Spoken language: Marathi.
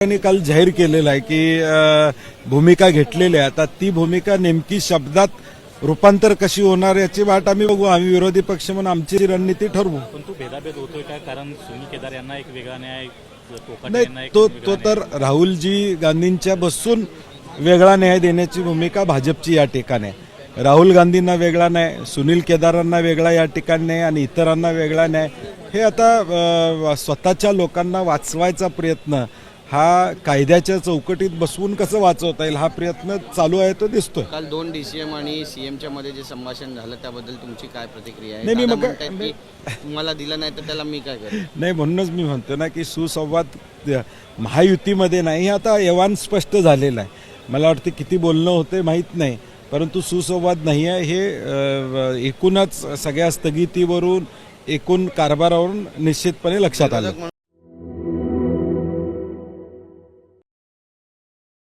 त्यांनी काल जाहीर केलेलं आहे की भूमिका घेतलेली आहे. आता ती भूमिका नेमकी शब्दात रूपांतर कशी होणार याची वाट आम्ही बघू. आम्ही विरोधी पक्ष म्हणून आमची रणनीती ठरवू. पण तो भेदाभेद होतोय काय कारण सुनील केदार यांना एक वेगळा न्याय यांना नाही एक तो तो. तर राहुलजी गांधींच्या बसून वेगळा न्याय देण्याची भूमिका भाजपची या ठिकाणी आहे. राहुल गांधींना वेगळा न्याय सुनील केदारांना वेगळा या ठिकाणी न्याय आणि इतरांना वेगळा न्याय हे आता अ, स्वतःच्या लोकांना वाचवायचा प्रयत्न हा कायद्याच्या चौकटीत बसवून कसं वाचवता येईल हा प्रयत्न चालू आहे तो दिसतोय. काल दोन डीसीएम आणि सीएमच्या मध्ये जे संभाषण झालं त्याबद्दल तुमची काय प्रतिक्रिया आहे? नाही, मी दादा मग- म्हणतायत की तुम्हाला दिलं नाही तर त्याला मी काय करेन? नाही म्हणूनच मी म्हणतो ना की सुसंवाद अ, महायुतीमध्ये नाही हे आता एवान स्पष्ट झालेलं आहे. मला वाटतं किती बोलणं होते माहीत नाही परंतु सुसंवाद नाही आहे. हे अ, एकूणच सगळ्या स्थगितीवरून एकूण कारभारावरून निश्चितपणे लक्षात आलं.